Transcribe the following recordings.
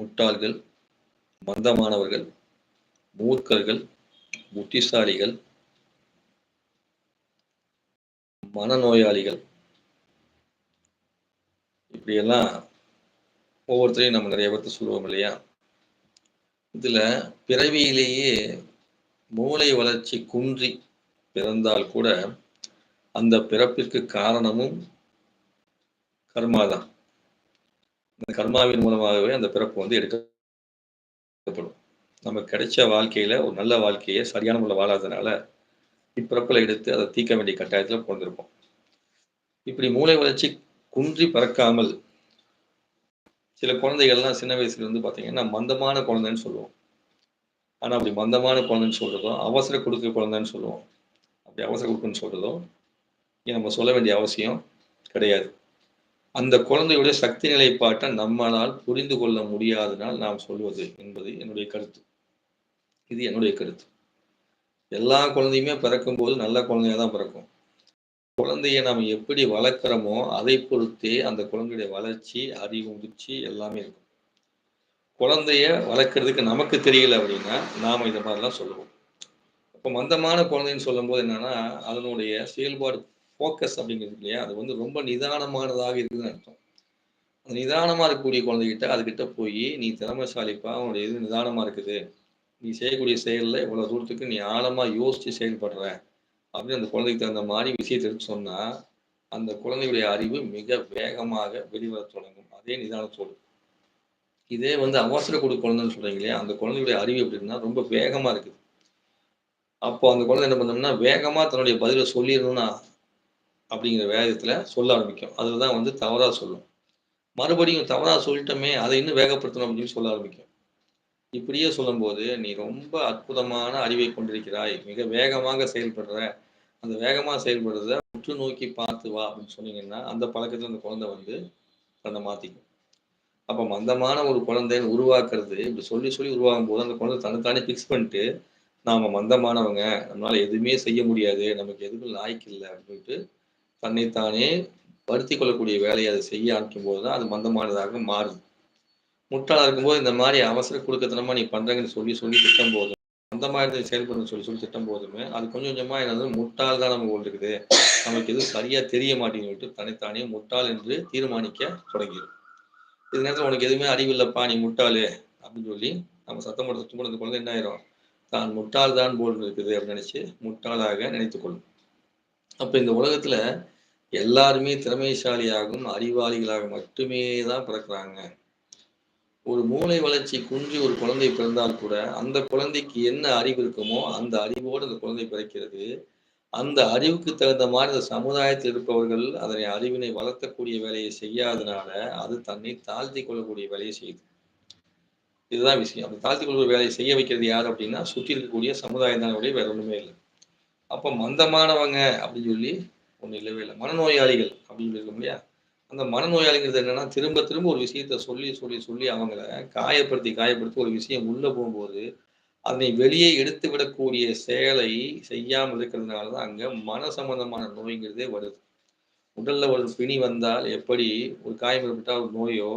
முட்டாள்கள் மந்தமானவர்கள் மூர்க்கர்கள் புத்திசாலிகள் மனநோயாளிகள். இப்படியெல்லாம் ஒவ்வொருத்தரையும் நம்ம நிறைய பேர்த்து சொல்லுவோம் இல்லையா? இதுல பிறவியிலேயே மூளை வளர்ச்சி குன்றி பிறந்தால் கூட அந்த பிறப்பிற்கு காரணமும் கர்மாதான். இந்த கர்மாவின் மூலமாகவே அந்த பிறப்பு வந்து எடுக்கப்படும். நம்ம கிடைச்ச வாழ்க்கையில ஒரு நல்ல வாழ்க்கையை சரியான முறையில் வாழாததுனால இப்பிறப்பில் எடுத்து அதை தீர்க்க வேண்டிய கட்டாயத்தில் பிறந்திருப்போம் இப்படி மூளை வளர்ச்சி குன்றி பறக்காமல் சில குழந்தைகள்லாம் சின்ன வயசுல இருந்து பார்த்தீங்கன்னா மந்தமான குழந்தைன்னு சொல்லுவோம். ஆனால் அப்படி மந்தமான குழந்தைன்னு சொல்றதோ அவசர கொடுக்க குழந்தைன்னு சொல்லுவோம். அப்படி அவசர கொடுக்குன்னு சொல்றதோ இங்கே நம்ம சொல்ல வேண்டிய அவசியம் கிடையாது. அந்த குழந்தையுடைய சக்தி நிலைப்பாட்டை நம்மளால் புரிந்து கொள்ள முடியாதனால் நாம் சொல்வது என்பது என்னுடைய கருத்து. இது என்னுடைய கருத்து. எல்லா குழந்தையுமே பிறக்கும் போது நல்ல குழந்தையா தான் பிறக்கும். குழந்தைய நாம் எப்படி வளர்க்குறோமோ அதை பொறுத்தே அந்த குழந்தையுடைய வளர்ச்சி அறிவு முதிர்ச்சி எல்லாமே இருக்கும். குழந்தைய வளர்க்குறதுக்கு நமக்கு தெரியல அப்படின்னா நாம் இந்த மாதிரிலாம் சொல்லுவோம். இப்போ மந்தமான குழந்தைன்னு சொல்லும்போது என்னன்னா அதனுடைய செயல்பாடு ஃபோக்கஸ் அப்படிங்கிறது இல்லையா? அது வந்து ரொம்ப நிதானமானதாக இருக்குதுன்னு அர்த்தம். அந்த நிதானமாக இருக்கக்கூடிய குழந்தைகிட்ட அதுக்கிட்ட போய் நீ திறமைசாலிப்பா அவனுடைய இது நிதானமாக இருக்குது. நீ செய்யக்கூடிய செயலில் இவ்வளோ தூரத்துக்கு நீ ஆழமாக யோசித்து செயல்படுற. அப்படின்னு அந்த குழந்தைக்கு தகுந்த மாதிரி விஷயத்தை எடுத்து சொன்னால் அந்த குழந்தையுடைய அறிவு மிக வேகமாக வெளிவர தொடங்கும். அதே நிதானத்தோடு. இதே வந்து அவசர கொடு குழந்தைன்னு சொல்கிறீங்க இல்லையா? அந்த குழந்தையுடைய அறிவு எப்படின்னா ரொம்ப வேகமாக இருக்குது. அப்போ அந்த குழந்தை என்ன பண்ணோம்னா வேகமாக தன்னுடைய பதிலை சொல்லிடணும்னா அப்படிங்கிற வேகத்தில் சொல்ல ஆரம்பிக்கும். அதில் தான் வந்து தவறாக சொல்லும். மறுபடியும் தவறாக சொல்லிட்டோமே அதை இன்னும் வேகப்படுத்தணும் அப்படின்னு சொல்ல ஆரம்பிக்கும். இப்படியே சொல்லும்போது நீ ரொம்ப அற்புதமான அறிவை கொண்டிருக்கிறாய். மிக வேகமாக செயல்படுற. அந்த வேகமாக செயல்படுறத உற்று நோக்கி பார்த்து வா அப்படின்னு சொன்னீங்கன்னா அந்த பழக்கத்தில் அந்த குழந்தை வந்து தன்னை மாற்றிக்கும் அப்போ மந்தமான ஒரு குழந்தைன்னு உருவாக்குறது இப்படி சொல்லி சொல்லி உருவாகும் போது அந்த குழந்தை தன்னைத்தானே ஃபிக்ஸ் பண்ணிட்டு நாம் மந்தமானவங்க நம்மளால எதுவுமே செய்ய முடியாது நமக்கு எதுவும் லாய்க்கு இல்லை அப்படின்ட்டு தன்னைத்தானே வருத்தி கொள்ளக்கூடிய வேலையை அதை செய்ய ஆரம்பிக்கும் போது தான் அது மந்தமானதாக மாறுது. முட்டாளாக இருக்கும்போது இந்த மாதிரி அவசர கொடுக்கத்தனமா நீ பண்றங்கன்னு சொல்லி சொல்லி திட்டம் போதும். அந்த மாதிரி செயல்படுன்னு சொல்லி சொல்லி திட்டம் போதுமே அது கொஞ்சம் கொஞ்சமா என்னது முட்டாள் தான் நம்ம இருக்குது. நமக்கு எதுவும் சரியா தெரிய மாட்டேங்குது தனித்தானே முட்டாள் என்று தீர்மானிக்க தொடங்கிடும் இது நேரத்தில் உனக்கு எதுவுமே அறிவில்லைப்பா நீ முட்டாளு அப்படின்னு சொல்லி நம்ம சத்தம் போட சத்தம் போட குழந்தை என்ன ஆயிரும்? தான் முட்டாள் தான் போல் இருக்குது அப்படின்னு நினைச்சு முட்டாளாக நினைத்துக்கொள்ளும். அப்ப இந்த உலகத்துல எல்லாருமே திறமைசாலியாகவும் அறிவாளிகளாக மட்டுமே தான் பிறக்கிறாங்க. ஒரு மூளை வளர்ச்சி குன்றி ஒரு குழந்தை பிறந்தால் கூட அந்த குழந்தைக்கு என்ன அறிவு இருக்குமோ அந்த அறிவோடு அந்த குழந்தை பிறக்கிறது. அந்த அறிவுக்கு தகுந்த மாதிரி அந்த சமுதாயத்தில் இருப்பவர்கள் அதனை அறிவினை வளர்த்தக்கூடிய வேலையை செய்யாதனால அது தன்னை தாழ்த்தி கொள்ளக்கூடிய வேலையை செய்யுது. இதுதான் விஷயம். அந்த தாழ்த்தி கொள்ளக்கூடிய வேலையை செய்ய வைக்கிறது யார் அப்படின்னா சுற்றி இருக்கக்கூடிய சமுதாயம் தான் வேற ஒன்றுமே இல்லை. அப்போ மந்தமானவங்க அப்படின்னு சொல்லி ஒன்றும் இல்லவே இல்லை. மனநோயாளிகள் அப்படின்னு சொல்லி இல்லையா? அந்த மனநோயாளிங்கிறது என்னன்னா திரும்ப திரும்ப ஒரு விஷயத்த சொல்லி சொல்லி சொல்லி அவங்கள காயப்படுத்தி காயப்படுத்தி ஒரு விஷயம் உள்ளே போகும்போது அதனை வெளியே எடுத்து விடக்கூடிய செயலை செய்யாமல் இருக்கிறதுனால தான் அங்கே மன சம்பந்தமான நோய்ங்கிறதே வருது. உடல்ல ஒரு பிணி வந்தால் எப்படி ஒரு காயம் ஏற்பட்டால் ஒரு நோயோ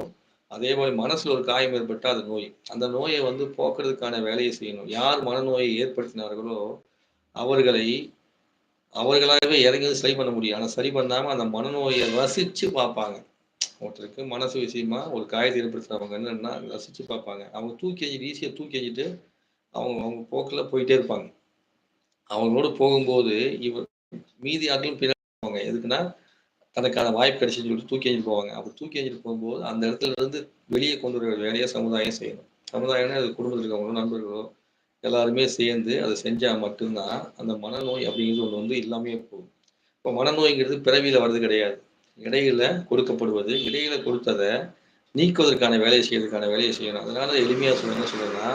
அதே மாதிரி மனசுல ஒரு காயம் ஏற்பட்டால் அது நோய். அந்த நோயை வந்து போக்குறதுக்கான வேலையை செய்யணும். யார் மனநோயை ஏற்படுத்தினார்களோ அவர்களை அவர்களாகவே இறங்கி வந்து சரி பண்ண முடியும். ஆனால் சரி பண்ணாமல் அந்த மனநோயை ரசித்து பார்ப்பாங்க. ஒருத்தருக்கு மனசு விஷயமா ஒரு காயத்தை ஏற்படுத்துகிறவங்க என்னென்னா ரசித்து பார்ப்பாங்க. அவங்க தூக்கி எஞ்சிட்டு ஈஸியாக தூக்கி எஞ்சிட்டு அவங்க அவங்க போக்கில் போயிட்டே இருப்பாங்க. அவங்களோட போகும்போது இவர் மீதி ஆட்களும் பின்னாடி எதுக்குன்னா தனக்கான வாய்ப்பு கிடைச்சுன்னு சொல்லிட்டு தூக்கி எறிஞ்சிட்டு போவாங்க. அப்படி தூக்கி எஞ்சிட்டு போகும்போது அந்த இடத்துல இருந்து வெளியே கொண்டு வர வேலையை சமுதாயம் செய்யணும். சமுதாயம்னா அது குடும்பத்தில் இருக்கவங்களோ நண்பர்களோ எல்லாருமே சேர்ந்து அதை செஞ்சால் மட்டும்தான் அந்த மனநோய் அப்படிங்கிறது ஒன்று வந்து இல்லாமே போகும். இப்போ மனநோய்ங்கிறது பிறவியில் வர்றது கிடையாது. இடையில கொடுக்கப்படுவது இடையில கொடுத்ததை நீக்குவதற்கான வேலையை செய்யறதுக்கான வேலையை செய்யணும். அதனால எளிமையாக சொல்ல என்ன சொல்லுன்னா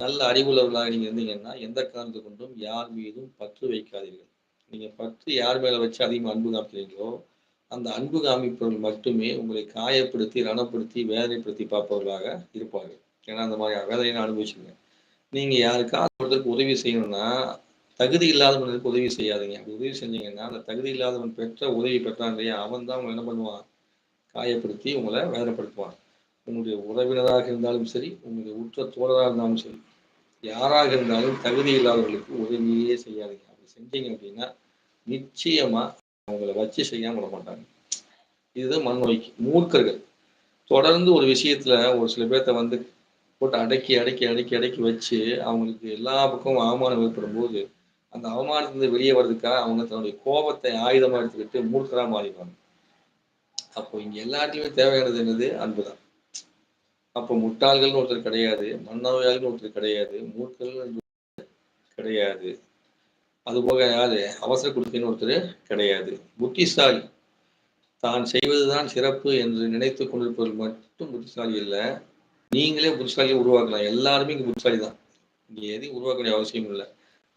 நல்ல அறிவுள்ளவர்களாக நீங்கள் இருந்தீங்கன்னா எந்த காரணத்தை கொண்டும் யார் மீதும் பற்று வைக்காதீர்கள். நீங்கள் பற்று யார் மேலே வச்சு அதிகமாக அன்பு காமிக்கிறீங்களோ அந்த அன்பு காமிப்பவர்கள் மட்டுமே உங்களை காயப்படுத்தி ரணப்படுத்தி வேதனைப்படுத்தி பார்ப்பவர்களாக இருப்பார்கள். ஏன்னா அந்த மாதிரி வேதனையை நான் நீங்க யாருக்காவது ஒருத்தருக்கு உதவி செய்யணும்னா தகுதி இல்லாதவனுக்கு உதவி செய்யாதீங்க. அப்படி உதவி செஞ்சீங்கன்னா அந்த தகுதி இல்லாதவன் பெற்ற உதவி பெற்றான் இல்லையா அவன் தான் உங்களை என்ன பண்ணுவான்? காயப்படுத்தி உங்களை வேதனைப்படுத்துவான். உங்களுடைய உறவினராக இருந்தாலும் சரி உங்களுடைய உற்ற தோழராக இருந்தாலும் சரி யாராக இருந்தாலும் தகுதி இல்லாதவர்களுக்கு உதவியே செய்யாதீங்க. அப்படி செஞ்சீங்க அப்படின்னா நிச்சயமா அவங்கள வச்சு செய்யாம விட மாட்டாங்க. இதுதான் மனநோய்க்கு மூர்க்கர்கள். தொடர்ந்து ஒரு விஷயத்துல ஒரு சில பேர்த்த வந்து போட்டு அடக்கி அடக்கி அடக்கி அடக்கி வச்சு அவங்களுக்கு எல்லா பக்கமும் அவமானம் ஏற்படும் போது அந்த அவமானத்திலிருந்து வெளியே வர்றதுக்காக அவங்க தன்னுடைய கோபத்தை ஆயுதமாக எடுத்துக்கிட்டு மூர்க்கரா மாறிடுவாங்க. அப்போ இங்கே எல்லாத்தையுமே தேவையானது என்னது? அன்புதான். அப்போ முட்டாள்கள்னு ஒருத்தர் கிடையாது மன்னவையாள்னு ஒருத்தர் கிடையாது மூர்க்கர்கள் கிடையாது. அதுபோக யாரு? அவசர குடுக்கைன்னு ஒருத்தர் கிடையாது. புத்திசாலி. தான் செய்வதுதான் சிறப்பு என்று நினைத்து கொண்டிருப்பவர்கள் மட்டும் புத்திசாலி இல்லை நீங்களே புத்திசாலியை உருவாக்கலாம். எல்லாருமே இங்க புத்திசாலி தான். இங்க எதையும் உருவாக்க வேண்டிய அவசியம் இல்லை.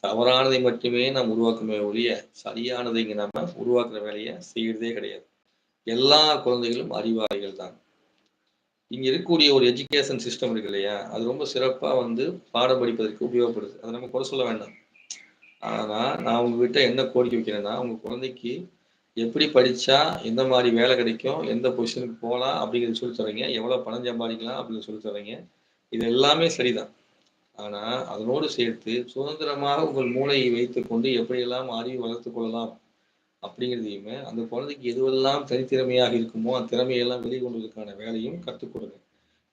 தவறானதை மட்டுமே நாம் உருவாக்குமே ஒழிய சரியானதை இங்கே நம்ம உருவாக்குற வேலையை செய்கிறதே கிடையாது. எல்லா குழந்தைகளும் அறிவாளிகள் தான். இங்க இருக்கக்கூடிய ஒரு எஜுகேஷன் சிஸ்டம் இருக்கு இல்லையா? அது ரொம்ப சிறப்பா வந்து பாடம் படிப்பதற்கு உபயோகப்படுது. அதை நம்ம குறை சொல்ல வேண்டாம். ஆனா நான் உங்ககிட்ட என்ன கோரிக்கை வைக்கிறேன்னா உங்க குழந்தைக்கு எப்படி படித்தா எந்த மாதிரி வேலை கிடைக்கும் எந்த பொசிஷனுக்கு போகலாம் அப்படிங்கிறத சொல்லி தரீங்க எவ்வளோ பணம் சம்பாதிக்கலாம் அப்படின்னு சொல்லி தரீங்க இது எல்லாமே சரிதான். ஆனால் அதனோடு சேர்த்து சுதந்திரமாக உங்கள் மூளையை வைத்துக்கொண்டு எப்படியெல்லாம் அறிவு வளர்த்துக் கொள்ளலாம் அப்படிங்கிறதையுமே அந்த குழந்தைக்கு எதுவெல்லாம் தனித்திறமையாக இருக்குமோ அந்த திறமையெல்லாம் வெளிக்கொண்டதுக்கான வேலையும் கற்றுக் கொடுங்க.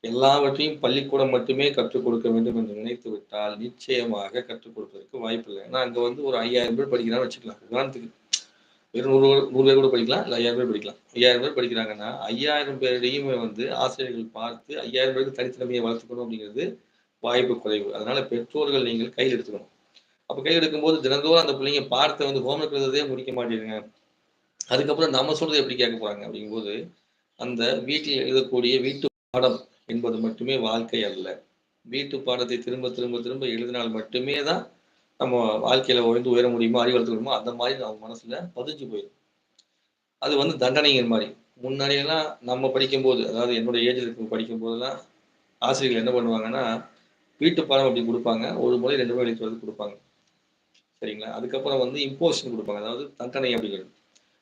எல்லாவற்றையும் பள்ளிக்கூடம் மட்டுமே கற்றுக் கொடுக்க வேண்டும் என்று நினைத்து விட்டால் நிச்சயமாக கற்றுக் கொடுப்பதற்கு வாய்ப்பு இல்லை ஏன்னா அங்கே வந்து ஒரு ஐயாயிரம் பேர் படிக்கிறான்னு வச்சுக்கலாம். உதாரணத்துக்கு வெறும் நூறு நூறு பேர் கூட படிக்கலாம் இல்லை ஐயாயிரம் பேர் படிக்கலாம். ஐயாயிரம் பேர் படிக்கிறாங்கன்னா ஐயாயிரம் பேரையுமே வந்து ஆசிரியர்கள் பார்த்து ஐயாயிரம் பேருக்கு தனித்திறமையை வளர்த்துக்கணும் அப்படிங்கிறது வாய்ப்பு குறைவு. அதனால பெற்றோர்கள் நீங்கள் கையில் எடுத்துக்கணும். அப்போ கையில் எடுக்கும்போது தினந்தோறும் அந்த பிள்ளைங்க பார்த்து வந்து ஹோம்ஒர்க் எழுதுறதே முடிக்க மாட்டேங்குங்க அதுக்கப்புறம் நம்ம சொல்றது எப்படி கேட்க போறாங்க? அப்படிங்கும்போது அந்த வீட்டில் எழுதக்கூடிய வீட்டு பாடம் என்பது மட்டுமே வாழ்க்கை அல்ல. வீட்டு பாடத்தை திரும்ப திரும்ப திரும்ப எழுதினால் மட்டுமே தான் நம்ம வாழ்க்கையில உயர்ந்து உயர முடியுமோ அறிவு வளர்த்து முடியுமோ அந்த மாதிரி நம்ம மனசுல பதிஞ்சு போயிடும். அது வந்து தண்டனைங்கிற மாதிரி. முன்னாடியெல்லாம் நம்ம படிக்கும்போது அதாவது என்னோட ஏஜில் இருக்கும் படிக்கும் போதெல்லாம் ஆசிரியர்கள் என்ன பண்ணுவாங்கன்னா வீட்டு பாடம் அப்படி கொடுப்பாங்க. ஒரு முறை ரெண்டு முறை எழுதி வந்து கொடுப்பாங்க. சரிங்களா? அதுக்கப்புறம் வந்து இம்போசிஷன் கொடுப்பாங்க. அதாவது தண்டனை அப்படிங்கிறது.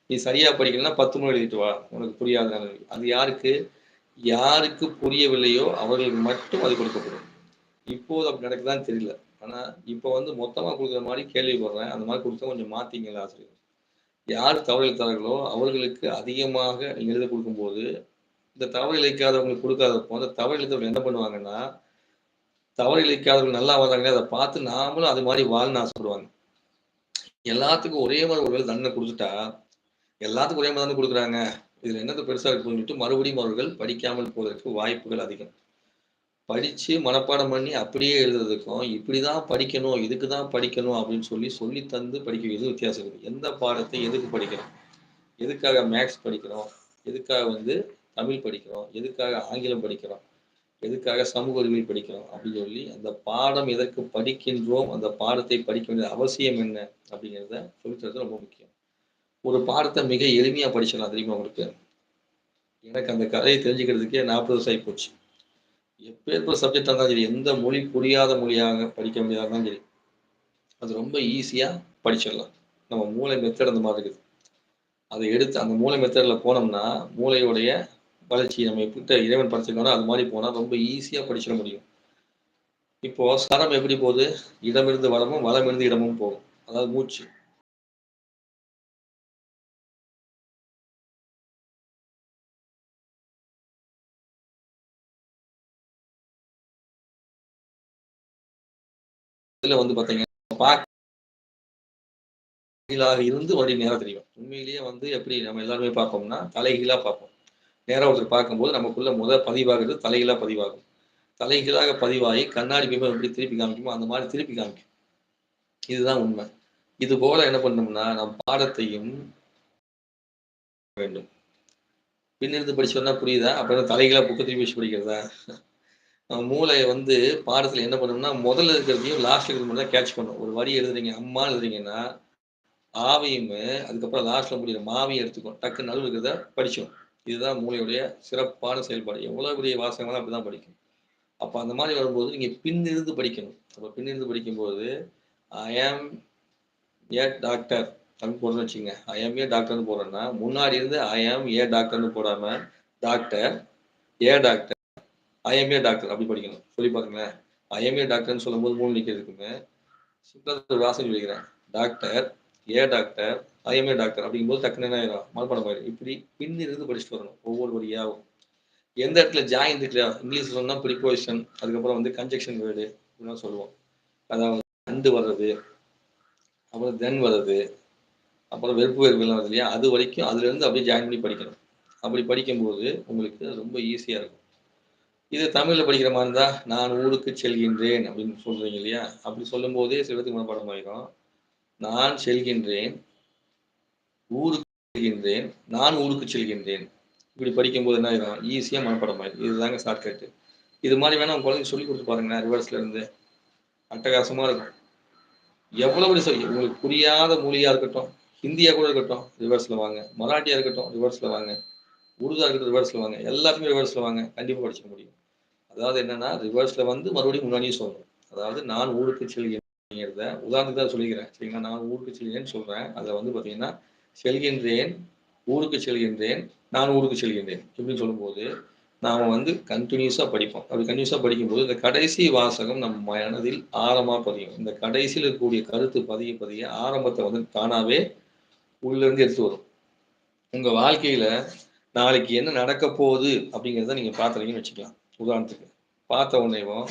நீ சரியா படிக்கலன்னா பத்து முறை எழுதிட்டு வா. உனக்கு புரியாத. அது யாருக்கு? யாருக்கு புரியவில்லையோ அவர்களுக்கு மட்டும் அது கொடுக்கப்படும். இப்போது அப்படி நடக்குதான்னு தெரியல. ஆனால் இப்போ வந்து மொத்தமா கொடுக்குற மாதிரி கேள்விப்படுறேன். அந்த மாதிரி கொடுத்தா கொஞ்சம் மாற்றிங்களா ஆசிரியர்? யார் தவறு எழுத்தார்களோ அவர்களுக்கு அதிகமாக எழுத கொடுக்கும்போது இந்த தவறு இழைக்காதவங்களுக்கு கொடுக்காதப்போ அந்த தவறு எழுத்தவர்கள் என்ன பண்ணுவாங்கன்னா தவறு இழைக்காதவர்கள் நல்லா வந்தாங்க அதை பார்த்து நாமளும் அது மாதிரி வாழ்னு ஆசைப்படுவாங்க. எல்லாத்துக்கும் ஒரே மாதிரி ஒரு தண்டனை கொடுத்துட்டா எல்லாத்துக்கும் ஒரே மாதிரி தண்டனை கொடுக்குறாங்க. இதுல என்னது பெருசா இருக்கு சொல்லிட்டு மறுபடியும் அவர்கள் படிக்காமல் போவதற்கு வாய்ப்புகள் அதிகம். படித்து மனப்பாடம் பண்ணி அப்படியே எழுதுறதுக்கும் இப்படி தான் படிக்கணும் இதுக்கு தான் படிக்கணும் அப்படின்னு சொல்லி சொல்லி தந்து படிக்கிறது வித்தியாசம் இருக்குது. எந்த பாடத்தை எதுக்கு படிக்கிறோம்? எதுக்காக மேக்ஸ் படிக்கிறோம்? எதுக்காக வந்து தமிழ் படிக்கிறோம்? எதுக்காக ஆங்கிலம் படிக்கிறோம்? எதுக்காக சமூக அறிவியல் படிக்கிறோம்? அப்படின்னு சொல்லி அந்த பாடம் எதற்கு படிக்கின்றோம் அந்த பாடத்தை படிக்க வேண்டிய அவசியம் என்ன அப்படிங்கிறத சொல்லித்தரது ரொம்ப முக்கியம். ஒரு பாடத்தை மிக எளிமையாக படிச்சிடலாம் தெரியுமா உங்களுக்கு? எனக்கு அந்த கதையை தெரிஞ்சுக்கிறதுக்கே நாற்பது வயசாகி போச்சு. எப்பேற்பட்ட சப்ஜெக்டாக இருந்தாலும் சரி எந்த மொழி புரியாத மொழியாக படிக்க முடியாத இருந்தாலும் சரி அது ரொம்ப ஈஸியாக படிச்சிடலாம். நம்ம மூளை மெத்தட் அந்த மாதிரி இருக்குது. அதை எடுத்து அந்த மூளை மெத்தடில் போனோம்னா மூளையுடைய வளர்ச்சி நம்ம எப்படி இறைவன் படிச்சிருக்கோம்னா அது மாதிரி போனால் ரொம்ப ஈஸியாக படிச்சிட முடியும். இப்போது சரம் எப்படி போகுது? இடமிருந்து வளமும் வளமிருந்து இடமும் போகும். அதாவது மூச்சு. இதுல வந்து பாத்தீங்கன்னா இருந்து மறுபடியும் நேரம் தெரியும். உண்மையிலேயே வந்து எப்படி நம்ம எல்லாருமே பார்ப்போம்னா தலைகீழா பார்ப்போம். நேரம் ஒருத்தர் பார்க்கும்போது நமக்குள்ள முத பதிவாகிறது தலைகீழா பதிவாகும். தலைகீழாக பதிவாகி கண்ணாடி பிம்பம் எப்படி திருப்பி காமிக்குமோ அந்த மாதிரி திருப்பி காமிக்கும். இதுதான் உண்மை. இது போல என்ன பண்ணோம்னா நம் பாடத்தையும் வேண்டும். பின்னிருந்து படிச்சோம்னா புரியுதா? அப்புறம் தலைகீழா புக்கு திருப்பி வச்சு படிக்கிறதா? மூளை வந்து பாடத்தில் என்ன பண்ணணும்னா முதல்ல இருக்கிறதையும் லாஸ்ட்ல இருக்கிறது மட்டும் தான் கேட்ச் பண்ணும். ஒரு வரி எழுதுறீங்க அம்மா எழுதுறீங்கன்னா ஆவையுமே அதுக்கப்புறம் லாஸ்ட்ல முடிகிற மாவையும் எடுத்துக்கும். டக்கு நடுவில் இருக்கிறத படிச்சோம் இதுதான் மூளையுடைய சிறப்பான செயல்பாடு. எவ்வளோ பெரிய வாசகங்களும் அப்படிதான் படிக்கும். அப்போ அந்த மாதிரி வரும்போது நீங்கள் பின்னிருந்து படிக்கணும். அப்போ பின்னிருந்து படிக்கும்போது ஐ ஆம் ஏ டாக்டர் தமிழ் போடணும்னு வச்சுங்க ஐ ஆம் ஏ டாக்டர்னு போடுறேன்னா முன்னாடி இருந்து ஐ ஆம் ஏ டாக்டர்னு போடாமல் doctor A doctor IMA doctor அப்படி படிக்கணும். சொல்லி பாருங்களேன். ஐஎம்ஏ டாக்டர்னு சொல்லும்போது மூணு நிற்கிறதுக்குமே சிம்பிளாக வாசம் சொல்லிக்கிறேன். Doctor A doctor IMA doctor அப்படிங்கும்போது டக்குன்னு என்ன ஆயிரும்? மனப்பாடம் ஆயிரும். இப்படி பின்னிருந்து படிச்சுட்டு வரணும். ஒவ்வொரு வழியாகவும் எந்த இடத்துல ஜாயின் இருக்கலையா இங்கிலீஷ் சொன்னால் ப்ரிப்போசிஷன் அதுக்கப்புறம் வந்து கன்ஜெக்ஷன் வேர்டு இப்படிலாம் சொல்லுவோம். அதாவது அண்டு வர்றது அப்புறம் தென் வர்றது அப்புறம் வெறுப்பு வெறுப்புலாம் வருது இல்லையா? அது வரைக்கும் அதுலேருந்து அப்படியே ஜாயின் பண்ணி படிக்கணும். அப்படி படிக்கும்போது உங்களுக்கு ரொம்ப ஈஸியாக இருக்கும். இது தமிழில் படிக்கிற மாதிரி இருந்தால் நான் ஊருக்கு செல்கின்றேன் அப்படின்னு சொல்கிறீங்க இல்லையா? அப்படி சொல்லும் போதே சிலத்துக்கு மனப்பாடம் ஆயிரும். நான் செல்கின்றேன் ஊருக்கு செல்கின்றேன் நான் ஊருக்கு செல்கின்றேன். இப்படி படிக்கும்போது என்ன ஆயிரும்? ஈஸியாக மனப்பாடம் ஆயிடும் இதுதாங்க ஷார்ட்கட்டு இது மாதிரி வேணா உங்க குழந்தைங்க சொல்லி கொடுத்து பாருங்கண்ணா ரிவர்ஸ்ல இருந்து. அட்டகாசமா இருக்கும். எவ்வளவு சொல்லி உங்களுக்கு புரியாத மொழியா இருக்கட்டும் ஹிந்தியா கூட இருக்கட்டும் ரிவர்ஸ்ல வாங்க. மராட்டியா இருக்கட்டும் ரிவர்ஸ்ல வாங்க. உருதா இருக்கட்டும் ரிவர்ஸில் வாங்க. எல்லாத்துக்குமே ரிவர்ஸில் வாங்க. கண்டிப்பா படிச்சுக்க முடியும். அதாவது என்னன்னா ரிவர்ஸ்ல வந்து மறுபடியும் முன்னாடியும் சொல்லணும். அதாவது நான் ஊருக்கு செல்கிறேங்கிறத உதாரணத்துக்கு தான் சொல்லிக்கிறேன். சரிங்களா? நான் ஊருக்கு செல்கிறேன்னு சொல்றேன். அதில் வந்து பார்த்தீங்கன்னா செல்கின்றேன் ஊருக்கு செல்கின்றேன் நான் ஊருக்கு செல்கின்றேன் இப்படின்னு சொல்லும்போது நாம் வந்து கண்டினியூஸாக படிப்போம். அப்படி கண்டினியூஸாக படிக்கும்போது இந்த கடைசி வாசகம் நம்ம மனதில் ஆழமாக பதியும். இந்த கடைசியில் இருக்கக்கூடிய கருத்து பதிய பதிய ஆரம்பத்தை வந்து தானாகவே உள்ளேருந்து எடுத்து வரும். உங்கள் வாழ்க்கையில் நாளைக்கு என்ன நடக்க போகுது அப்படிங்கிறத நீங்கள் பார்த்துறீங்கன்னு வச்சுக்கலாம். உதாரணத்துக்கு. பார்த்த உடனேவும்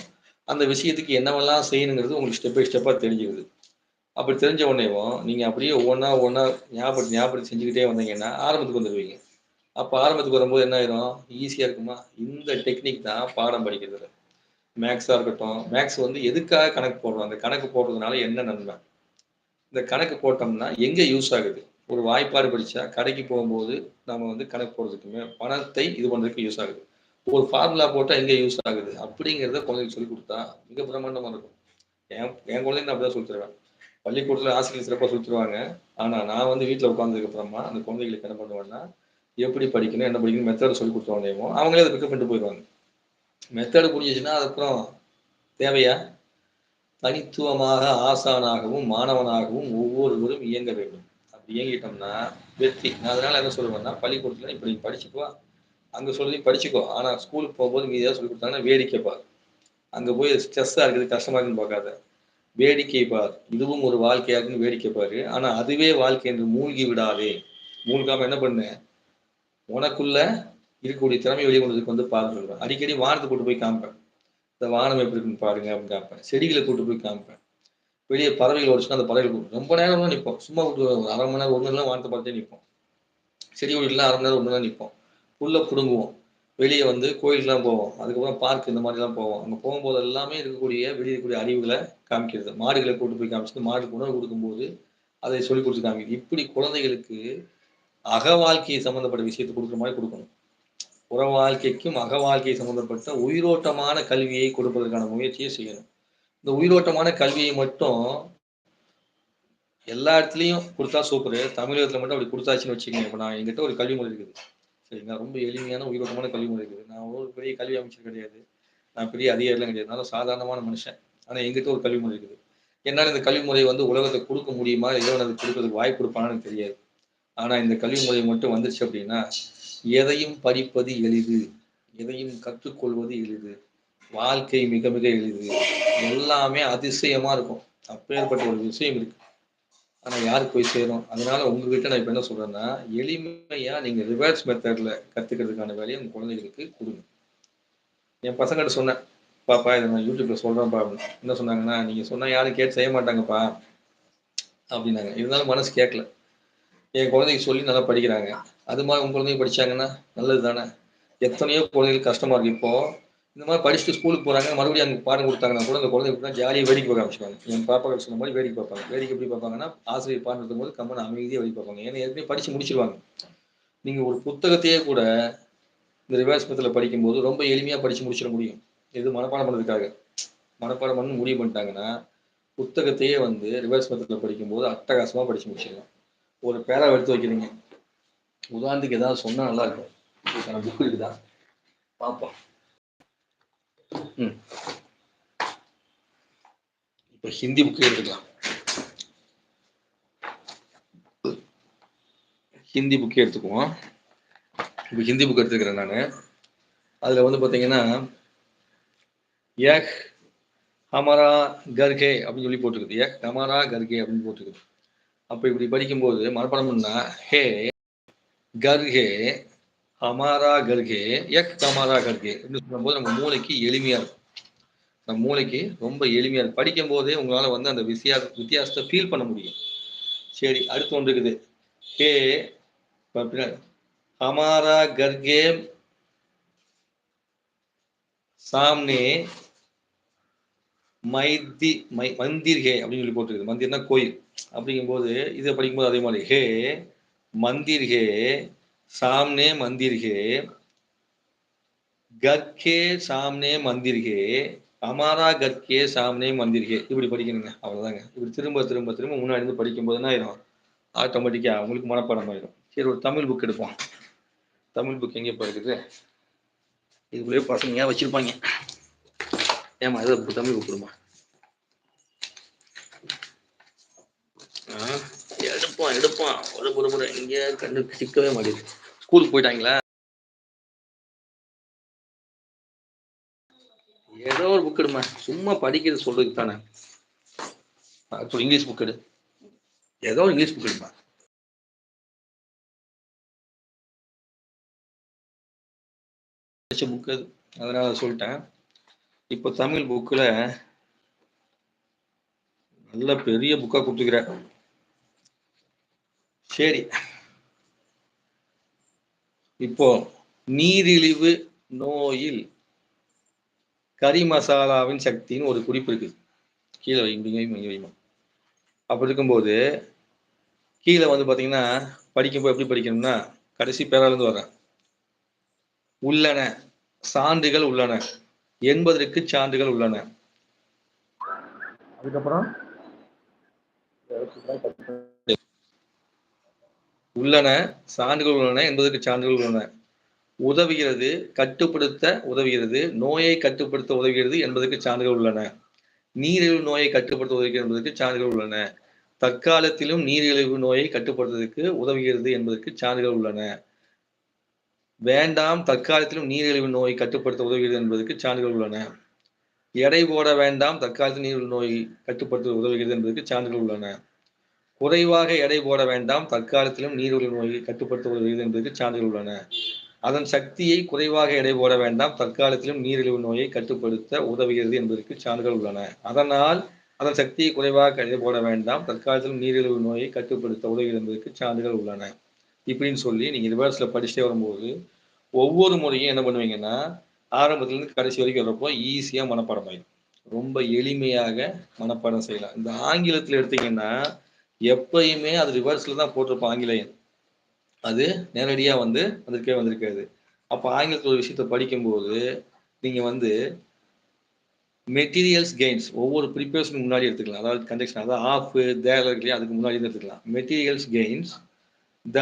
அந்த விஷயத்துக்கு என்னவெல்லாம் செய்யணுங்கிறது உங்களுக்கு ஸ்டெப் பை ஸ்டெப்பாக தெரிஞ்சுக்குது. அப்படி தெரிஞ்ச உடனேவும் நீங்கள் அப்படியே ஒவ்வொன்றா ஒவ்வொன்றா ஞாபகம் ஞாபகம் செஞ்சுக்கிட்டே வந்தீங்கன்னா ஆரம்பத்துக்கு வந்துடுவீங்க அப்போ ஆரம்பத்துக்கு வரும்போது என்ன ஆயிரும்? ஈஸியாக இருக்குமா? இந்த டெக்னிக் தான் பாடம் படிக்கிறது மேக்ஸாக இருக்கட்டும். மேக்ஸ் வந்து எதுக்காக கணக்கு போடுறோம்? அந்த கணக்கு போடுறதுனால என்ன நன்மை? இந்த கணக்கு போட்டோம்னா எங்கே யூஸ் ஆகுது? ஒரு வாய்ப்பாடு படித்தா கடைக்கு போகும்போது நம்ம வந்து கணக்கு போடுறதுக்குமே பணத்தை இது பண்ணுறதுக்கு யூஸ் ஆகுது. ஒரு ஃபார்முலா போட்டால் எங்கே யூஸ் ஆகுது? அப்படிங்கிறத குழந்தைக்கு சொல்லி கொடுத்தா மிக பிரம்மாண்டமாக இருக்கும். என் என் குழந்தைங்க நான் அப்படிதான் சொல்லித்தருவேன் பள்ளிக்கூடத்தில் ஆசிரியர் சிறப்பாக சொல்லித்தருவாங்க ஆனால் நான் வந்து வீட்டில் உட்காந்ததுக்கு அப்புறமா அந்த குழந்தைகளுக்கு என்ன பண்ணுவேன்னா எப்படி படிக்கணும் என்ன படிக்கணும் மெத்தடை சொல்லி கொடுத்தோடனேமோ அவங்களே அதை பிக்கப் பண்ணிட்டு போயிடுவாங்க. மெத்தடு புரிஞ்சிச்சுன்னா அதுக்கப்புறம் தேவையா? தனித்துவமாக ஆசானாகவும் மாணவனாகவும் ஒவ்வொருவரும் இயங்க வேண்டும். அப்படி இயங்கிட்டோம்னா வெற்றி. நான் அதனால என்ன சொல்லுவேன்னா பள்ளிக்கூடத்தில் இப்படி படிச்சுட்டு அங்கே சொல்லி படிச்சுக்கோ. ஆனால் ஸ்கூலுக்கு போகும்போது மீதி ஏதாவது சொல்லி கொடுத்தாங்கன்னா வேடிக்கை பார். அங்கே போய் ஸ்ட்ரெஸ்ஸாக இருக்குது கஷ்டமாக இருக்குன்னு பார்க்காத. வேடிக்கை பார். இதுவும் ஒரு வாழ்க்கையாக இருக்குன்னு வேடிக்கை பார். ஆனால் அதுவே வாழ்க்கை என்று மூழ்கி விடாதே. மூழ்காமல் என்ன பண்ணு? உனக்குள்ள இருக்கக்கூடிய திறமை வெளியே கொண்டதுக்கு வந்து பார்த்து அடிக்கடி வானத்தை கூட்டு போய் காமிப்பேன் இந்த வானம் எப்படி இருக்குன்னு பாருங்க அப்படின்னு காமிப்பேன் செடிகளை கூட்டு போய் காமிப்பேன் வெளியே பறவைகள் ஓடிச்சுன்னா அந்த பறவைகள் ரொம்ப நேரம் தான் நிற்போம் சும்மா ஒரு அரை மணி நேரம் ஒன்று நேரம் வானத்தை பார்த்தே நிற்போம் செடி கொடிலாம் அரை மணி நேரம் ஒன்று தான் நிற்போம் உள்ளே பிடுங்குவோம். வெளியே வந்து கோயிலுக்குலாம் போவோம். அதுக்கப்புறம் பார்க் இந்த மாதிரிலாம் போவோம். அங்கே போகும்போது எல்லாமே இருக்கக்கூடிய வெளியே இருக்கக்கூடிய அறிவுகளை காமிக்கிறது. மாடுகளை கூட்டு போய் காமிச்சிட்டு மாடுக்கு உணவு கொடுக்கும்போது அதை சொல்லி கொடுத்து காமிக்கிறது. இப்படி குழந்தைகளுக்கு அக வாழ்க்கையை சம்மந்தப்பட்ட விஷயத்தை கொடுக்குற மாதிரி கொடுக்கணும். புற வாழ்க்கைக்கும் அக வாழ்க்கையை சம்மந்தப்பட்ட உயிரோட்டமான கல்வியை கொடுப்பதற்கான முயற்சியை செய்யணும். இந்த உயிரோட்டமான கல்வியை மட்டும் எல்லா இடத்துலையும் கொடுத்தா சூப்பர் தமிழகத்தில் மட்டும் அப்படி கொடுத்தாச்சுன்னு வச்சுக்கோங்க. இப்போ நான் எங்கிட்ட ஒரு கல்வி முறை இருக்குது. சரிங்களா ரொம்ப எளிமையான உயிரோட்டமான கல்வி முறை இருக்குது. நான் ஒரு பெரிய கல்வி அமைச்சர் கிடையாது. நான் பெரிய அதிகாரிலாம் கிடையாது. நான் சாதாரணமான மனுஷன். ஆனால் எங்கிட்ட ஒரு கல்வி முறை இருக்குது. என்னால் இந்த கல்வி முறையை வந்து உலகத்தை கொடுக்க முடியுமா? இறைவன் அது கொடுக்கறதுக்கு வாய்ப்பு கொடுப்பான்னு தெரியாது. ஆனால் இந்த கல்வி முறை மட்டும் வந்துருச்சு அப்படின்னா எதையும் படிப்பது எளிது. எதையும் கற்றுக்கொள்வது எளிது. வாழ்க்கை மிக மிக எளிது. எல்லாமே அதிசயமாக இருக்கும். அப்பேற்பட்ட ஒரு விஷயம் இருக்குது ஆனால் யாருக்கு போய் சேரும்? அதனால உங்ககிட்ட நான் இப்போ என்ன சொல்றேன்னா எளிமையாக நீங்கள் ரிவர்ஸ் மெத்தடில் கற்றுக்கிறதுக்கான வேலையை உங்கள் குழந்தைகளுக்கு கொடுங்க. என் பசங்கிட்ட சொன்னேன் பாப்பா இதை நான் யூடியூப்ல சொல்றேன்ப்பா அப்படின்னு. என்ன சொன்னாங்கன்னா நீங்க சொன்னா யாரும் கேட்டு செய்ய மாட்டாங்கப்பா அப்படின்னாங்க. இருந்தாலும் மனசு கேட்கல. என் குழந்தைக்கு சொல்லி நல்லா படிக்கிறாங்க. அது மாதிரி உங்க குழந்தைங்க படிச்சாங்கன்னா நல்லது தானே எத்தனையோ குழந்தைகளுக்கு கஷ்டமா இருக்கு இப்போ. இந்த மாதிரி படிச்சுட்டு ஸ்கூலுக்கு போறாங்க மறுபடியும் அங்கே பாடம் கொடுத்தாங்கன்னா கூட அந்த குழந்தை தான் ஜாலியாக வேடிக்கை பார்க்க ஆரம்பிச்சுவாங்க என் பாப்பா சொன்ன மாதிரி வேடிக்கை பார்ப்பாங்க. வேடிக்கை எப்படி பார்ப்பாங்கன்னா ஆசிரியர் பாடம் நடத்தும் போது கம்மன் அமைதியாக வேடிக்கை பார்ப்பாங்க. ஏன்னா ஏற்கனவே படிச்சு முடிச்சிருவாங்க. நீங்க ஒரு புத்தகத்தையே கூட இந்த ரிவர்ஸ் மெத்தில் படிக்கும்போது ரொம்ப எளிமையா படிச்சு முடிச்சிட முடியும். இது மனப்பாடம் பண்ணுறதுக்காக மனப்பாடம் பண்ணு முடிவு பண்ணிட்டாங்கன்னா புத்தகத்தையே வந்து ரிவர்ஸ் மெத்தடில் படிக்கும்போது அட்டகாசமா படிச்சு முடிச்சிடலாம். ஒரு பேரா எடுத்து வைக்கிறீங்க. உதாரணத்துக்கு ஏதாவது சொன்னால் நல்லா இருக்கும். இதுக்கான இருக்குதா? பார்ப்போம். இப்போ ஹிந்தி புக்கு எடுத்துக்கலாம். ஹிந்தி புக்கே எடுத்துக்குவோம். இப்போ ஹிந்தி புக் எடுத்துக்கிறேன் நான். அதில் வந்து பார்த்தீங்கன்னா யக் ஹமரா கர்கே அப்படின்னு சொல்லி போட்டுருக்குது. யக் ஹமரா கர்கே அப்படின்னு போட்டுருக்குது. அப்போ இப்படி படிக்கும்போது மனப்பாடம் பண்ணா ஹே கர்கே அமாரா கர்கே எக் தமாரா கர்கே அப்படின்னு சொல்லும்போது நம்ம மூளைக்கு எளிமையா இருக்கும். நம்ம மூளைக்கு ரொம்ப எளிமையா இருக்கும். படிக்கும் போதே உங்களால வந்து அந்த வித்தியா வித்தியாசத்தை ஃபீல் பண்ண முடியும். சரி அடுத்து ஒன்று இருக்குது. ஹே ஹமாரா கர்கே சாம்னே மைதி மை மந்திர் ஹே அப்படின்னு சொல்லி போட்டுருக்குது. மந்திர்னா கோயில். அப்படிங்கும்போது இதை படிக்கும்போது அதே மாதிரி ஹே மந்திர் ஹே சாம்னே மந்திர் ஹே கர்கே சாம்னே மந்திர் ஹே அமாரா கர்கே சாம்னே மந்திர் இப்படி படிக்கணுங்க அவ்வளோதாங்க இப்படி திரும்ப திரும்ப திரும்ப முன்னாடி இருந்து படிக்கும்போது என்ன ஆயிரும்? ஆட்டோமேட்டிக்காக அவங்களுக்கு மனப்பாடம் ஆயிரும். சரி ஒரு தமிழ் புக் எடுப்போம். தமிழ் புக் எங்கே போயிருக்குது இதுக்குள்ளேயே பசங்க ஏன் வச்சிருப்பாங்க? ஏமா இது தமிழ் புக் கொடுமா? எடுப்பான் எடுப்பான் ஒரு ஒரு முறை. இங்கே கண்ணு சிக்கவே மாட்டேங்குது. ஸ்கூலுக்கு போயிட்டாங்களா? ஏதோ ஒரு புக் எடுமா சும்மா படிக்கிறது சொல்றதுக்கு தானே. இங்கிலீஷ் புக் எடு. ஏதோ ஒரு இங்கிலீஷ் புக் எடுப்பா புக்கு அதனால சொல்லிட்டேன். இப்போ தமிழ் புக்கில் நல்ல பெரிய புக்காக கொடுத்துக்கிறேன் சரி. இப்போ நீரிழிவு நோயில் கறி மசாலாவின் சக்தின்னு ஒரு குறிப்பு இருக்கு கீழே வைங்க இங்கே வைமா அப்படி இருக்கும்போது கீழே வந்து பார்த்தீங்கன்னா படிக்கும்போது எப்படி படிக்கணும்னா கடைசி பேராலேருந்து வரேன் உள்ளன சான்றுகள் உள்ளன. என்பதற்கு சான்றுகள் உள்ளன. அதுக்கப்புறம் உள்ளன சான்றுகள் உள்ளன என்பதற்கு சான்றுகள் உள்ளன. உதவுகிறது கட்டுப்படுத்த உதவுகிறது நோயை கட்டுப்படுத்த உதவுகிறது என்பதற்கு சான்றுகள் உள்ளன. நீரிழிவு நோயை கட்டுப்படுத்த உதவுகிறது என்பதற்கு சான்றுகள் உள்ளன. தற்காலத்திலும் நீரிழிவு நோயை கட்டுப்படுத்துவதற்கு உதவுகிறது என்பதற்கு சான்றுகள் உள்ளன. வேண்டாம் தற்காலத்திலும் நீரிழிவு நோயை கட்டுப்படுத்த உதவுகிறது என்பதற்கு சான்றுகள் உள்ளன. எடை போட வேண்டாம் தற்காலத்தில் நீரிழிவு நோய் கட்டுப்படுத்த உதவுகிறது என்பதற்கு சான்றுகள் உள்ளன. குறைவாக எடை போட வேண்டாம். தற்காலத்திலும் நீரிழிவு நோயை கட்டுப்படுத்த என்பதற்கு சான்றுகள் உள்ளன. அதன் சக்தியை குறைவாக எடை போட வேண்டாம். தற்காலத்திலும் நீரிழிவு நோயை கட்டுப்படுத்த உதவுகிறது என்பதற்கு சான்றுகள் உள்ளன. அதனால் அதன் சக்தியை குறைவாக எடை போட வேண்டாம். தற்காலத்திலும் நீரிழிவு நோயை கட்டுப்படுத்த உதவுகிறது என்பதற்கு சான்றுகள் உள்ளன. இப்படின்னு சொல்லி நீங்கள் ரிவர்ஸில் படிச்சுட்டே வரும்போது ஒவ்வொரு முறையும் என்ன பண்ணுவீங்கன்னா ஆரம்பத்துலேருந்து கடைசி வரைக்கும் வரப்போ ஈஸியாக மனப்பாடம் ஆயிடும். ரொம்ப எளிமையாக மனப்பாடம் செய்யலாம். இந்த ஆங்கிலத்தில் எடுத்தீங்கன்னா எப்பயுமே அது ரிவர்ஸில் தான் போட்டிருப்போம் ஆங்கிலேயன். அது நேரடியாக வந்து வந்திருக்கே வந்திருக்காது. அப்போ ஆங்கிலத்தில் ஒரு விஷயத்தை படிக்கும்போது நீங்கள் வந்து மெட்டீரியல்ஸ் கெயின்ஸ் ஒவ்வொரு ப்ரிப்பரேஷனுக்கு முன்னாடி எடுத்துக்கலாம். அதாவது கண்டெக்ஷன் அதாவது ஆஃப் தேர் இல்லையா அதுக்கு முன்னாடி எடுத்துக்கலாம். Materials gains the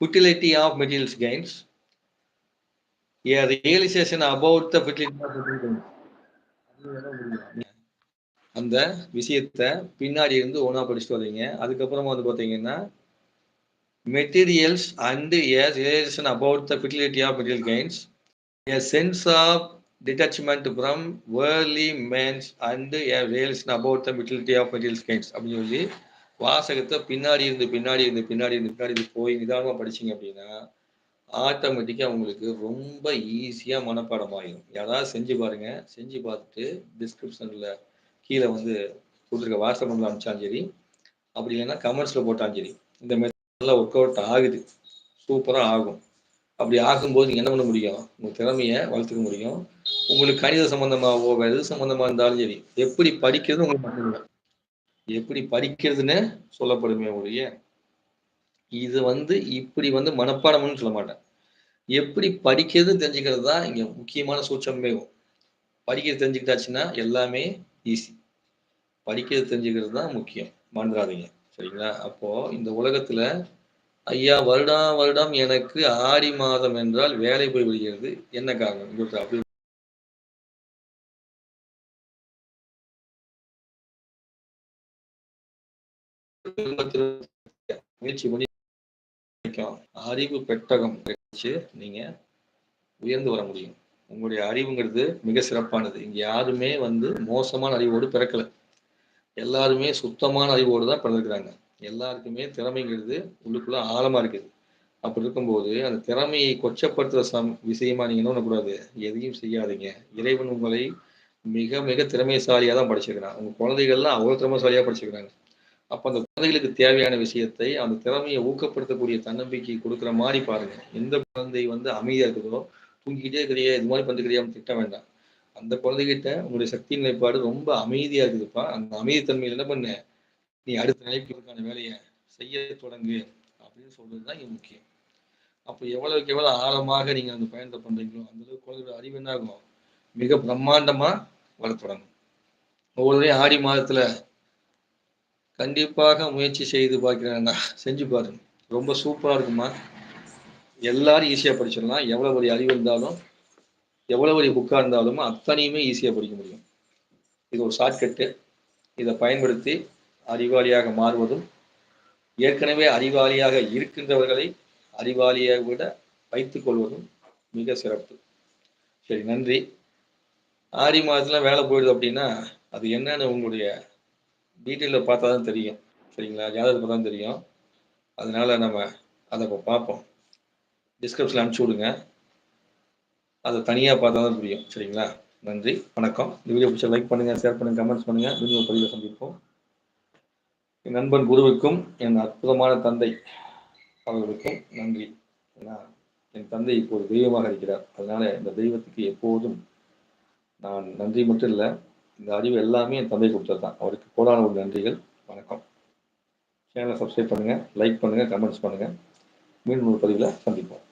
futility of materials gains a realization the the futility of material அந்த விஷயத்த பின்னாடி இருந்து ஒன்றா படிச்சுட்டு வரீங்க அதுக்கப்புறமா வந்து பார்த்தீங்கன்னா materials and a realization about the fertility of material gains a sense of detachment from வேர்லி means and a realization about the materiality of material gains அப்படின்னு சொல்லி வாசகத்தை பின்னாடி இருந்து பின்னாடி இருந்து பின்னாடி இருந்து பின்னாடி இருந்து போய் நிதானமாக படிச்சிங்க அப்படின்னா ஆட்டோமேட்டிக்காக உங்களுக்கு ரொம்ப ஈஸியாக மனப்பாடம் ஆகிடும் யாராவது செஞ்சு பாருங்கள் செஞ்சு பார்த்துட்டு டிஸ்கிரிப்ஷனில் கீழே வந்து கொடுத்துருக்க வாட்ஸ்அப் நம்பர் அனுப்பிச்சாலும் சரி அப்படி இல்லைன்னா கமெண்ட்ஸில் போட்டாலும் சரி இந்த மாதிரி நல்லா ஒர்க் அவுட் ஆகுது. சூப்பராக ஆகும். அப்படி ஆகும்போது நீங்கள் என்ன பண்ண முடியும்? உங்கள் திறமையை வளர்த்துக்க முடியும். உங்களுக்கு கணித சம்மந்தமாகவோ வேறு எது சம்மந்தமாக இருந்தாலும் சரி எப்படி படிக்கிறது உங்களுக்கு மட்டும்தான் எப்படி படிக்கிறதுன்னு சொல்லப்படுமே ஒழிய இது வந்து இப்படி வந்து மனப்பாடம்னு சொல்ல மாட்டேன். எப்படி படிக்கிறது தெரிஞ்சுக்கிறது தான் இங்க முக்கியமான சூட்சமே. படிக்கிறது தெரிஞ்சுக்கிட்டாச்சுன்னா எல்லாமே ஈஸி படிக்கிறது தெரிஞ்சுக்கிறது தான் முக்கியம். மறந்துடாதீங்க சரிங்களா? அப்போ இந்த உலகத்துல ஐயா வருடா வருடம் எனக்கு ஆடி மாதம் என்றால் வேலை போய் விடுகிறது. என்ன காரணம்? அப்படி முயற்சி பண்ணி அறிவு பெட்டகம் வச்சு நீங்க உயர்ந்து வர முடியும். உங்களுடைய அறிவுங்கிறது மிக சிறப்பானது. இங்க யாருமே வந்து மோசமான அறிவோடு பிறக்கல. எல்லாருமே சுத்தமான அறிவோடு தான் பிறந்திருக்கிறாங்க. எல்லாருக்குமே திறமைங்கிறது உள்ளுக்குள்ள ஆழமா இருக்குது. அப்படி இருக்கும்போது அந்த திறமையை கொச்சப்படுத்துற சம் விஷயமா நீங்க என்ன பண்ணக்கூடாது? எதையும் செய்யாதீங்க. இறைவன் உங்களை மிக மிக திறமைசாலியாக தான் படிச்சிருக்கிறான். உங்க குழந்தைகள்லாம் அவ்வளவு திறமைசாலியாக படிச்சிருக்கிறாங்க. அப்ப அந்த குழந்தைகளுக்கு தேவையான விஷயத்தை அந்த திறமையை ஊக்கப்படுத்தக்கூடிய தன்னம்பிக்கை கொடுக்குற மாதிரி பாருங்க. எந்த குழந்தை வந்து அமைதியா இருக்குதோ தூங்கிக்கிட்டே இருக்கிறியே இது மாதிரி பண்ணிக்கிறியான்னு திட்ட வேண்டாம். அந்த குழந்தைகிட்ட உங்களுடைய சக்தி நிலைப்பாடு ரொம்ப அமைதியா இருக்குதுப்பா. அந்த அமைதித்தன்மையில் என்ன பண்ண? நீ அடுத்த நிலைப்புக்கான வேலையை செய்ய தொடங்கு அப்படின்னு சொல்றதுதான் இங்கே முக்கியம். அப்போ எவ்வளவுக்கு எவ்வளவு ஆழமாக நீங்க அந்த பயணத்தை பண்ணுறீங்களோ அந்த அளவுக்கு குழந்தையோட அறிவு என்ன ஆகும்? மிக பிரம்மாண்டமா வளர தொடங்கும். ஒவ்வொருவரையும் ஆடி மாதத்துல கண்டிப்பாக முயற்சி செய்து பார்க்கிறேன்னா செஞ்சு பாருங்க. ரொம்ப சூப்பரா இருக்குமா எல்லாரும் ஈஸியாக படிச்சிடலாம். எவ்வளோ ஒரு அறிவு இருந்தாலும் எவ்வளோ ஒரு புக்காக இருந்தாலும் அத்தனையுமே ஈஸியாக படிக்க முடியும். இது ஒரு ஷார்ட்கட்டு இதை பயன்படுத்தி அறிவாளியாக மாறுவதும் ஏற்கனவே அறிவாளியாக இருக்கின்றவர்களை அறிவாளியாக விட வைத்துக் கொள்வதும் மிக சிறப்பு. சரி நன்றி. ஆடி மாதத்தில் வேலை போயிடுது அப்படின்னா அது என்னன்னு உங்களுடைய டீட்டெயிலில் பார்த்தா தான் தெரியும். சரிங்களா? ஜாதகத்தை பார்த்தா தான் தெரியும். அதனால் நம்ம அதை இப்போ பார்ப்போம். டிஸ்கிரிப்ஷனில் அனுப்பிச்சி விடுங்க அதை தனியாக பார்த்தா தான் புரியும். சரிங்களா? நன்றி. வணக்கம். இந்த வீடியோ பிடிச்ச லைக் பண்ணுங்கள் ஷேர் பண்ணுங்கள் கமெண்ட்ஸ் பண்ணுங்கள் மீண்டும் பதிவில் சந்திப்போம். என் நண்பன் குருவுக்கும் என் அற்புதமான தந்தை அவர்களுக்கும் நன்றி. ஏன்னா என் தந்தை இப்போது தெய்வமாக இருக்கிறார். அதனால் இந்த தெய்வத்துக்கு எப்போதும் நான் நன்றி மட்டும் இல்லை. இந்த அறிவு எல்லாமே என் தந்தை கொடுத்தது தான் அவருக்கு கோடான ஒரு நன்றிகள். வணக்கம். சேனலை சப்ஸ்கிரைப் பண்ணுங்கள் லைக் பண்ணுங்கள் கமெண்ட்ஸ் பண்ணுங்கள் மீண்டும் ஒரு பதிவில் சந்திப்போம்.